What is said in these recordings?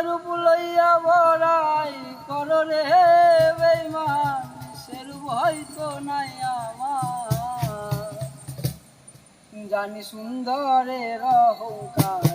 মানুষের উপর লইয়া বড়াই কর রে বেইমান মানুষের ভয় নাই আমার। জানি সুন্দরের অহংকার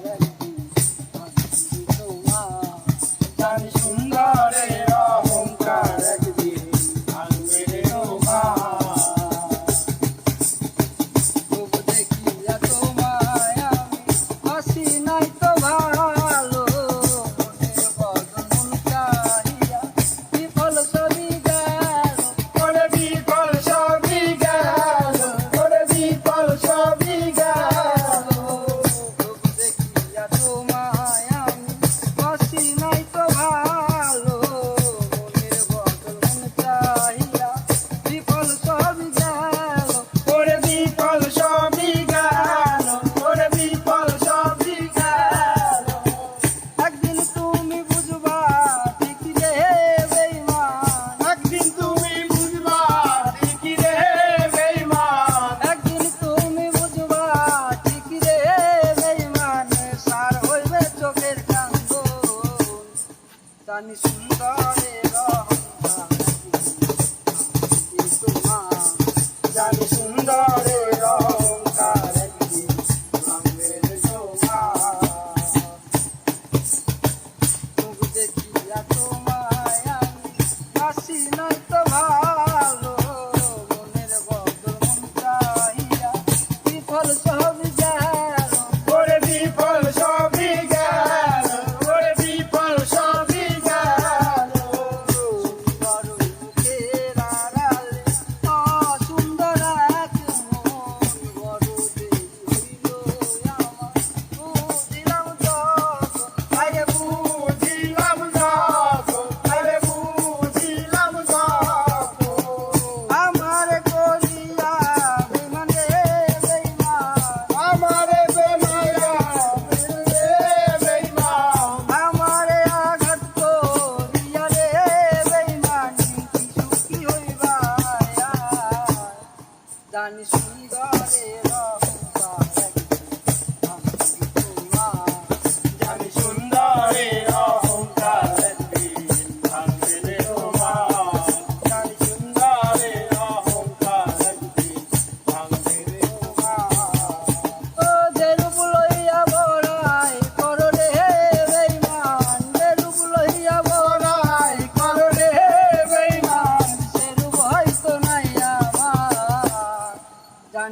దాన్ని చూడాలి. দানি সুন্দরে রহমান